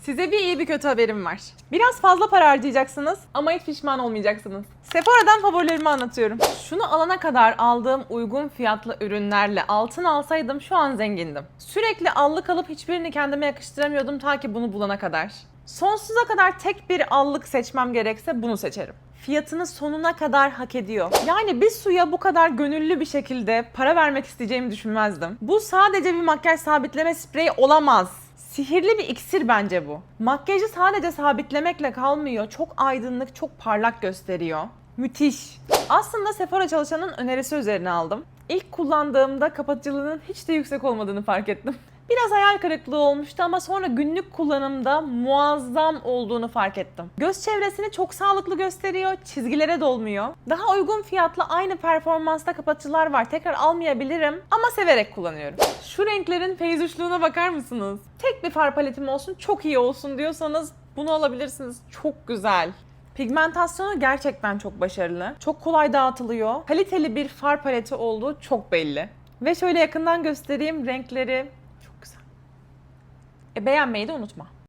Size bir iyi bir kötü haberim var. Biraz fazla para harcayacaksınız ama hiç pişman olmayacaksınız. Sephora'dan favorilerimi anlatıyorum. Şunu alana kadar aldığım uygun fiyatlı ürünlerle altın alsaydım şu an zengindim. Sürekli allık alıp hiçbirini kendime yakıştıramıyordum ta ki bunu bulana kadar. Sonsuza kadar tek bir allık seçmem gerekse bunu seçerim. Fiyatını sonuna kadar hak ediyor. Yani bir suya bu kadar gönüllü bir şekilde para vermek isteyeceğimi düşünmezdim. Bu sadece bir makyaj sabitleme spreyi olamaz. Sihirli bir iksir bence bu. Makyajı sadece sabitlemekle kalmıyor. Çok aydınlık, çok parlak gösteriyor. Müthiş. Aslında Sephora çalışanın önerisi üzerine aldım. İlk kullandığımda kapatıcılığının hiç de yüksek olmadığını fark ettim. Biraz hayal kırıklığı olmuştu ama sonra günlük kullanımda muazzam olduğunu fark ettim. Göz çevresini çok sağlıklı gösteriyor, çizgilere dolmuyor. Daha uygun fiyatlı aynı performansta kapatıcılar var. Tekrar almayabilirim ama severek kullanıyorum. Şu renklerin feyzuşluğuna bakar mısınız? Tek bir far paletim olsun, çok iyi olsun diyorsanız bunu alabilirsiniz. Çok güzel. Pigmentasyonu gerçekten çok başarılı. Çok kolay dağıtılıyor. Kaliteli bir far paleti olduğu çok belli. Ve şöyle yakından göstereyim renkleri. E beğenmeyi de unutma.